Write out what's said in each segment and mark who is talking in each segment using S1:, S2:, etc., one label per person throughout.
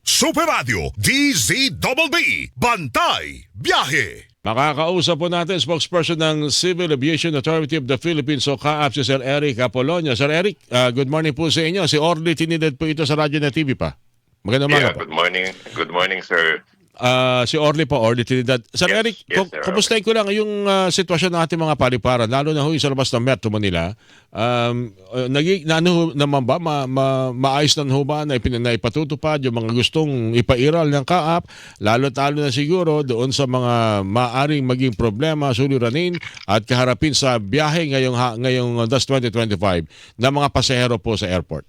S1: Super Radio DZBB Bantay Biyahe
S2: Makakausap po natin spokesperson ng Civil Aviation Authority of the Philippines o CAAP si Sir Eric Apolonio. Sir Eric, ah, good morning po sa inyo. Si Orly Tinidad po ito sa radyo na TV pa. Magandang umaga
S3: Yeah,
S2: po.
S3: good morning. Good morning, sir.
S2: Ah, si Orly po, Orly Trinidad. Sir
S3: Yes,
S2: Eric,
S3: yes,
S2: kumustahin ko lang yung ah, sitwasyon ng ating mga paliparan, lalo na ho sa labas ng Metro Manila. Um, uh, nagi, na, ano naman ba, ma, ma, maayos na ho ba na, ipin, na ipatutupad yung mga gustong ipairal ng kaap, lalo talo na siguro doon sa mga maaring maging problema, suliranin at kaharapin sa biyahe ngayong, ha, ngayong uh, DAS 2025 na mga pasahero po sa airport.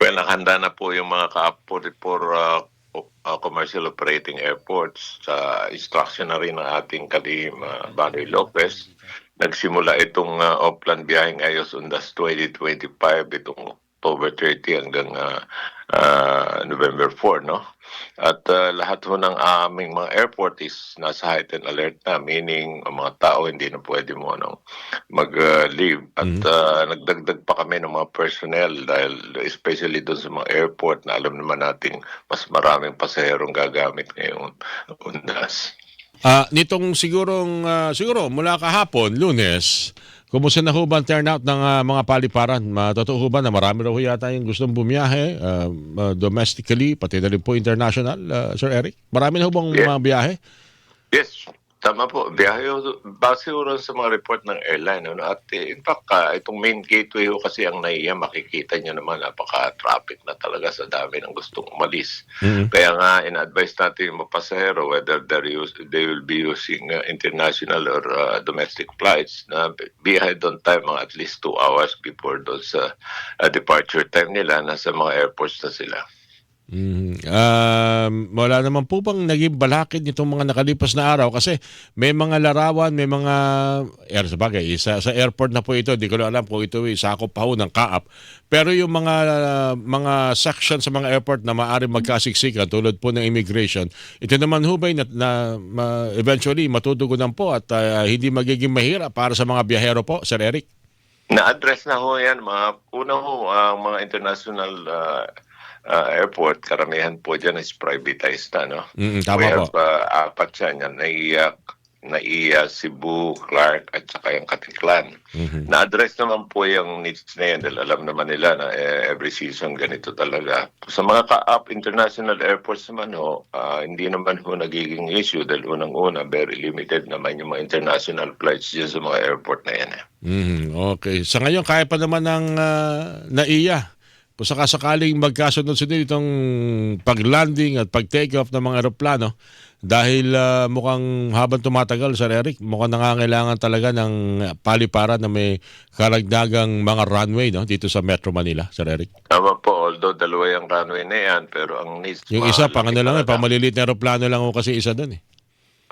S3: Well, nakahanda na po yung mga ka-for for uh, uh, commercial operating airports sa instruction na rin ng ating kalim uh, Banoy Lopez. Nagsimula itong uh, Oplan biyaheng ayos undas 2025 itong October 30 hanggang uh, uh, November 4, no? At uh, lahat ho ng aming mga airport is nasa heightened alert na, meaning ang mga tao hindi na pwede mo ano, mag-leave. At uh, nagdagdag pa kami ng mga personnel dahil especially doon sa mga airport na alam naman nating mas maraming pasaherong gagamit ngayong undas.
S2: Ah, nitong sigurong ah, siguro mula kahapon, Lunes, kumusta na ho ba ang turnout ng ah, mga paliparan? Matotoo ho ba na marami raw yata yung gustong bumiyahe ah, ah, domestically, pati na rin po international, ah, Sir Eric? Marami na ho bang
S3: Yeah.
S2: mga biyahe?
S3: Yes, tama po. Biyahe ho, base ho sa mga report ng airline. Ano? At eh, in fact, ah, itong main gateway ho kasi ang naiya, makikita nyo naman napaka-traffic na talaga sa dami ng gustong umalis.
S2: Mhm.
S3: Kaya nga, in-advise natin yung mga pasahero whether use, they will be using uh, international or uh, domestic flights na be ahead on time mga at least two hours before those uh, uh, departure time nila. Nasa mga airports na sila.
S2: Mhm. Um, wala naman po bang naging balakid nitong mga nakalipas na araw kasi may mga larawan, may mga air sa bagay, sa, sa airport na po ito, di ko lang alam kung ito ay sakop pa ho ng kaap. Pero yung mga mga section sa mga airport na maaari magkasiksikan tulad po ng immigration, ito naman ho ba na, na ma- eventually matutugunan po at ah, hindi magiging mahirap para sa mga biyahero po, Sir Eric?
S3: Na-address na ho yan. Mga, una ho, ang mga international uh, uh, airport, karamihan po dyan is privatized na. No?
S2: Mm,
S3: We
S2: tama po.
S3: have uh, apat yan. Yan, naiya, naiya, Cebu, Clark, at saka yung Katiklan.
S2: Mhm.
S3: Na-address naman po yung needs na yan dahil alam naman nila na eh, every season ganito talaga. Sa mga ka-up international airports naman ho, ah, hindi naman ho nagiging issue dahil unang-una very limited naman yung mga international flights dyan sa mga airport na yan. Eh.
S2: Mhm, okay. Sa ngayon, kaya pa naman ng uh, naiya. Kung sakasakaling magkasunod-sunod itong pag-landing at pag-take off ng mga aeroplano, dahil ah, mukhang habang tumatagal, Sir Eric, mukhang nangangailangan talaga ng paliparan na may karagdagang mga runway no, dito sa Metro Manila, Sir Eric.
S3: Tama po, although dalawa yung runway na yan, pero ang needs...
S2: Yung isa, pang ano lang, eh, pang maliliit na aeroplano lang ho kasi isa doon eh.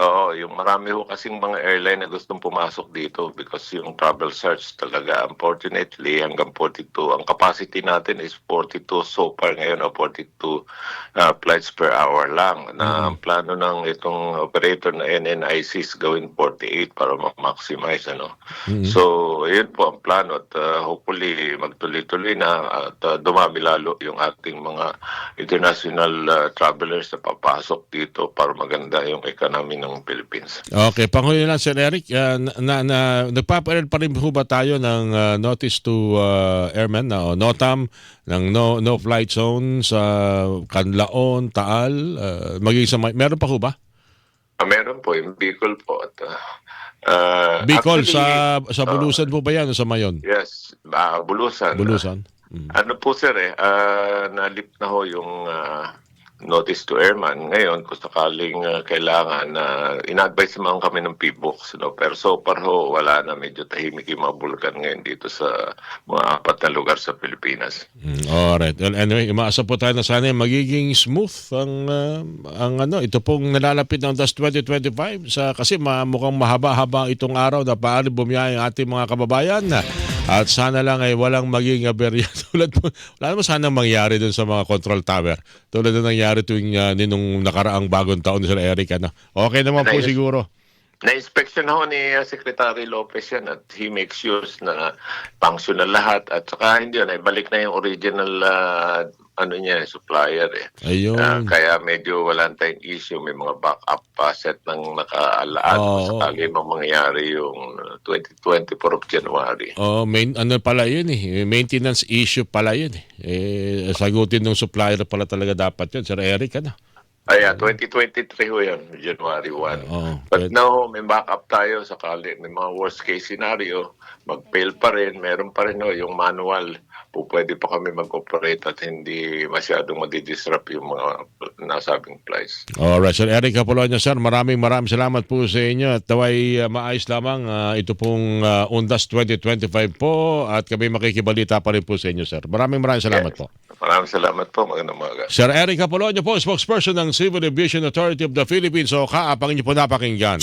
S3: Oo, yung marami ho kasing mga airline na gustong pumasok dito because yung travel search talaga, unfortunately, hanggang 42. Ang capacity natin is 42 so far ngayon, o 42 uh, flights per hour lang. Na ang plano ng itong operator na NNIC is gawin 48 para ma-maximize. Ano? So, yun po ang plano at uh, hopefully magtuloy-tuloy na at uh, dumami lalo yung ating mga international uh, travelers na papasok dito para maganda yung economy ng Philippines.
S2: Okay, panghuli lang Sir Eric, ah, na, na, na nagpaparal pa rin ba tayo ng ah, notice to ah, airmen na o NOTAM ng no no flight zone sa Canlaon, Taal, ah, maging sa may- meron pa ho ba?
S3: Ah, meron po yung Bicol po at uh, uh,
S2: Bicol
S3: actually,
S2: sa sa
S3: uh,
S2: Bulusan po ba yan o sa Mayon?
S3: yes, ah, Bulusan.
S2: Bulusan. Mm.
S3: Ano po sir eh, uh, nalip na ho yung ah, notice to airman. Ngayon, kung sakaling ah, kailangan na in-advise naman kami ng P-Books. No? Pero so far ho, wala na. Medyo tahimik yung mga bulkan ngayon dito sa mga apat na lugar sa Pilipinas.
S2: Mm, alright. Well, anyway, umaasa po tayo na sana magiging smooth ang ah, ang ano, ito pong nalalapit ng DAS 2025 sa kasi ma, mukhang mahaba-haba itong araw na paano bumiyahe ang ating mga kababayan at sana lang ay walang maging aberya tulad po. Wala naman sana mangyari dun sa mga control tower. Tulad na nangyari tuwing uh, ninong nakaraang bagong taon sa Eric ano. Okay naman po siguro.
S3: Na-inspection ho ni uh, Secretary Lopez yan at he makes use na function na lahat at saka hindi yun, ibalik na yung original uh, ano niya, supplier eh.
S2: Ayun.
S3: Ah, kaya medyo wala tayong issue, may mga backup pa set ng nakaalaan kung sakali mang mangyari yung uh, 2024 of January.
S2: Oh, main ano pala 'yun eh. Maintenance issue pala 'yun eh. eh sagutin ng supplier pala talaga dapat 'yun, Sir Eric ano.
S3: Kaya 2023 ho yan, January 1.
S2: Oo.
S3: But now, may backup tayo sakali. May mga worst case scenario, mag-fail pa rin, meron pa rin ho, yung manual. Po, pwede pa kami mag-operate at hindi masyadong madidisrupt yung mga nasabing flights.
S2: Alright, Sir Eric Apolonio, sir, maraming maraming salamat po sa inyo at naway uh, maayos lamang uh, ito pong uh, Undas 2025 po at kami makikibalita pa rin po sa inyo, sir. Maraming maraming salamat po.
S3: Maraming salamat po. Magandang umaga.
S2: Sir Eric Apolonio po, spokesperson ng Civil Aviation Authority of the Philippines o kaapang inyo po napakinggan.